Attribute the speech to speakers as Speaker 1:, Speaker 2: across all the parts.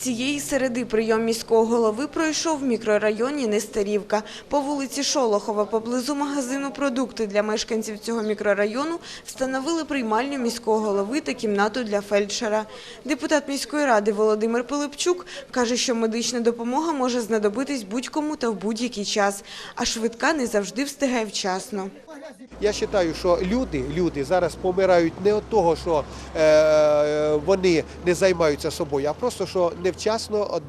Speaker 1: Цієї середи прийом міського голови пройшов в мікрорайоні Нестерівка. По вулиці Шолохова, поблизу магазину «Продукти» для мешканців цього мікрорайону встановили приймальню міського голови та кімнату для фельдшера. Депутат міської ради Володимир Пилипчук каже, що медична допомога може знадобитись будь-кому та в будь-який час, а швидка не завжди встигає вчасно.
Speaker 2: Я вважаю, що люди, люди зараз помирають не від того, що е, вони не займаються собою, а просто що невчасно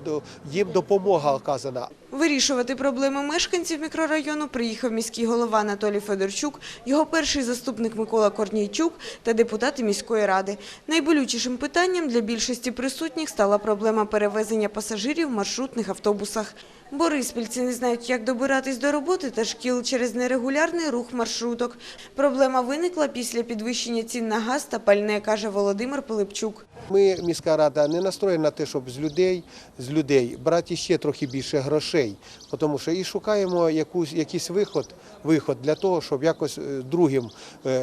Speaker 2: їм допомога оказана.
Speaker 1: Вирішувати проблеми мешканців мікрорайону приїхав міський голова Анатолій Федорчук, його перший заступник Микола Корнійчук та депутати міської ради. Найболючішим питанням для більшості присутніх стала проблема перевезення пасажирів в маршрутних автобусах. Бориспільці не знають, як добиратись до роботи та шкіл через нерегулярний рух маршруток. Проблема виникла після підвищення цін на газ та пальне, каже Володимир Пилипчук.
Speaker 2: Ми, міська рада, не настроєна на те, щоб з людей, з людей брати ще трохи більше грошей, тому що і шукаємо якусь, якийсь виход, виход для того, щоб якось е, другим, е,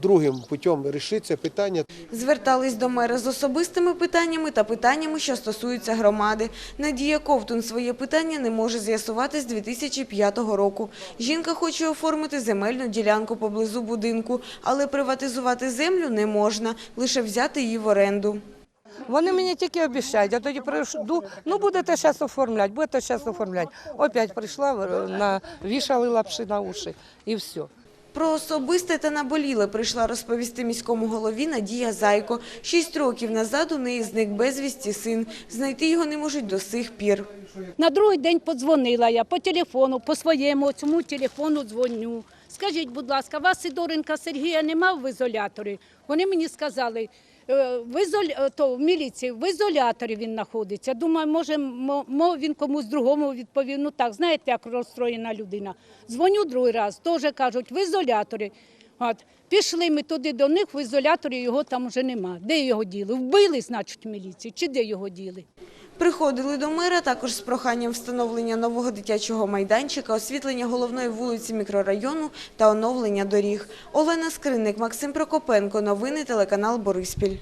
Speaker 2: другим путем рішити це питання.
Speaker 1: Звертались до мера з особистими питаннями та питаннями, що стосуються громади. Надія Ковтун своє питання не може з'ясувати з 2005 року. Жінка хоче оформити земельну ділянку поблизу будинку, але приватизувати землю не можна, лише взяти її в оренду.
Speaker 3: Вони мені тільки обіцяють, я тоді прийду, ну будете зараз оформляти, будете зараз оформляти. Опять прийшла, е, навішали лапши на уші і все.
Speaker 1: Про особисте та наболіле прийшла розповісти міському голові Надія Зайко. Шість років назад у неї зник безвісті син. Знайти його не можуть до сих пір.
Speaker 4: На другий день подзвонила я по телефону, по своєму цьому телефону дзвоню. Скажіть, будь ласка, вас Сидоренка Сергія нема в ізоляторі? Вони мені сказали, е, в, ізоль... е, то, в міліції, в ізоляторі він знаходиться. Думаю, може, мов мо він комусь другому відповів. Ну так, знаєте, як розстроєна людина. Дзвоню другий раз, теж кажуть, в ізоляторі. От, пішли ми туди до них, в ізоляторі його там вже нема. Де його діли? Вбили, значить, в міліції, чи де його діли?
Speaker 1: Приходили до мера також з проханням встановлення нового дитячого майданчика, освітлення головної вулиці мікрорайону та оновлення доріг. Олена Скриник, Максим Прокопенко. Новини телеканал Бориспіль.